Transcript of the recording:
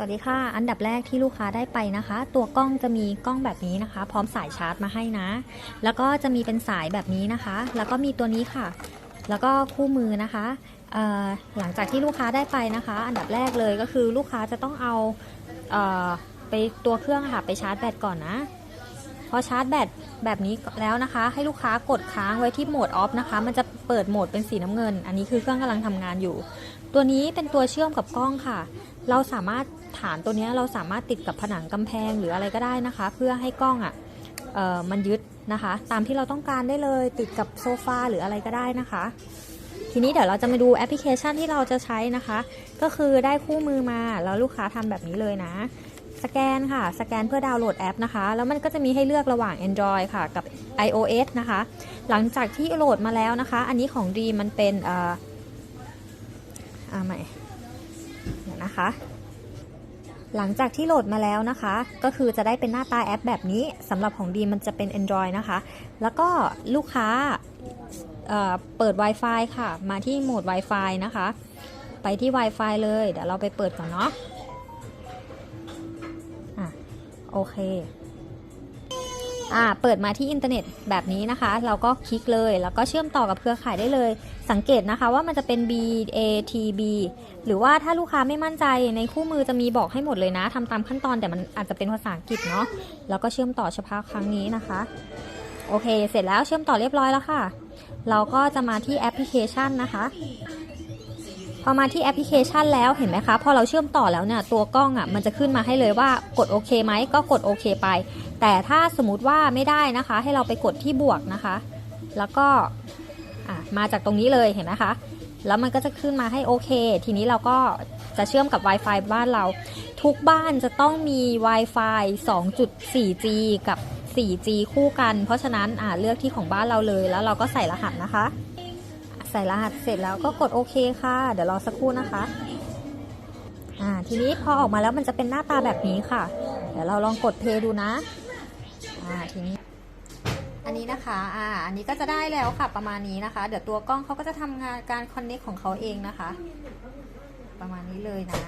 วัสดีค่ะ อันดับแรกที่ลูกค้าได้ไปนะคะ ตัวกล้องจะมีกล้องแบบนี้นะคะ พร้อมสายชาร์จมาให้นะ แล้วก็จะมีเป็นสายแบบนี้นะคะ แล้วก็มีตัวนี้ค่ะ แล้วก็คู่มือนะคะหลังจากที่ลูกค้าได้ไปนะคะ อันดับแรกเลยก็คือลูกค้าจะต้องเอาเออไปตัวเครื่องค่ะไปชาร์จแบตก่อนนะ พอชาร์จแบตแบบนี้แล้วนะคะ ให้ลูกค้ากดค้างไว้ที่โหมดออฟนะคะ มันจะเปิดโหมดเป็นสีน้ำเงิน อันนี้คือเครื่องกำลังทำงานอยู่ ตัวนี้เป็นตัวเชื่อมกับกล้องค่ะ เราสามารถฐานตัวนี้เราสามารถติดกับผนังกำแพงหรืออะไรก็ได้นะคะ เพื่อให้กล้องอะเอ่อมันยึดนะคะ ตามที่เราต้องการได้เลยติดกับโซฟาหรืออะไรก็ได้นะคะ ทีนี้เดี๋ยวเราจะมาดูแอปพลิเคชันที่เราจะใช้นะคะ ก็คือได้คู่มือมาแล้วลูกค้าทำแบบนี้เลยนะสแกนค่ะ สแกนเพื่อดาวน์โหลดแอปนะคะ แล้วมันก็จะมีให้เลือกระหว่าง Android ค่ะ กับ iOS นะคะ หลังจากที่โหลดมาแล้วนะคะ อันนี้ของดีมันเป็นอ่ออ่าใหม่ เนี่ยนะคะ หลังจากที่โหลดมาแล้วนะคะ ก็คือจะได้เป็นหน้าตาแอปแบบนี้สำหรับของดีมันจะเป็น Android นะคะ แล้วก็ลูกค้าเเปิด Wi-Fi ค่ะ มาที่โหมด Wi-Fi นะคะ ไปที่ Wi-Fi เลยเดี๋ยวเราไปเปิดก่อนเนาะอะโอเค อ่าเปิดมาที่อินเทอร์เน็ตแบบนี้นะคะ เราก็คลิกเลยแล้วก็เชื่อมต่อกับเครือข่ายได้เลย สังเกตนะคะว่ามันจะเป็น B A T B หรือว่าถ้าลูกค้าไม่มั่นใจในคู่มือจะมีบอกให้หมดเลยนะทำตามขั้นตอนแต่มันอาจจะเป็นภาษาอังกฤษเนาะแล้วก็เชื่อมต่อเฉพาะครั้งนี้นะคะโอเค เสร็จแล้วเชื่อมต่อเรียบร้อยแล้วค่ะ เราก็จะมาที่แอปพลิเคชันนะคะ พอมาที่แอปพลิเคชันแล้วเห็นไหมคะ พอเราเชื่อมต่อแล้วเนี่ยตัวกล้องอะมันจะขึ้นมาให้เลยว่ากดโอเคไหมก็กดโอเคไป แต่ถ้าสมมติว่าไม่ได้นะคะ ให้เราไปกดที่บวกนะคะ แล้วก็อะมาจากตรงนี้เลยเห็นไหมคะแล้วมันก็จะขึ้นมาให้โอเค ทีนี้เราก็จะเชื่อมกับ Wi-Fi บ้านเรา ทุกบ้านจะต้องมี Wi-Fi 2.4G กับ 4G คู่กัน เพราะฉะนั้นอ่าเลือกที่ของบ้านเราเลย แล้วเราก็ใส่รหัสนะคะ ใส่รหัสเสร็จแล้วก็กดโอเคค่ะ เดี๋ยวรอสักครู่นะคะอ่าทีนี้พอออกมาแล้วมันจะเป็นหน้าตาแบบนี้ค่ะ เดี๋ยวเราลองกดเพย์ดูนะอ่าทีนี้ อันนี้นะคะอ่าอันนี้ก็จะได้แล้วค่ะประมาณนี้นะคะ เดี๋ยวตัวกล้องเขาก็จะทำงานการคอนเน c t ของเขาเองนะคะ ประมาณนี้เลยนะ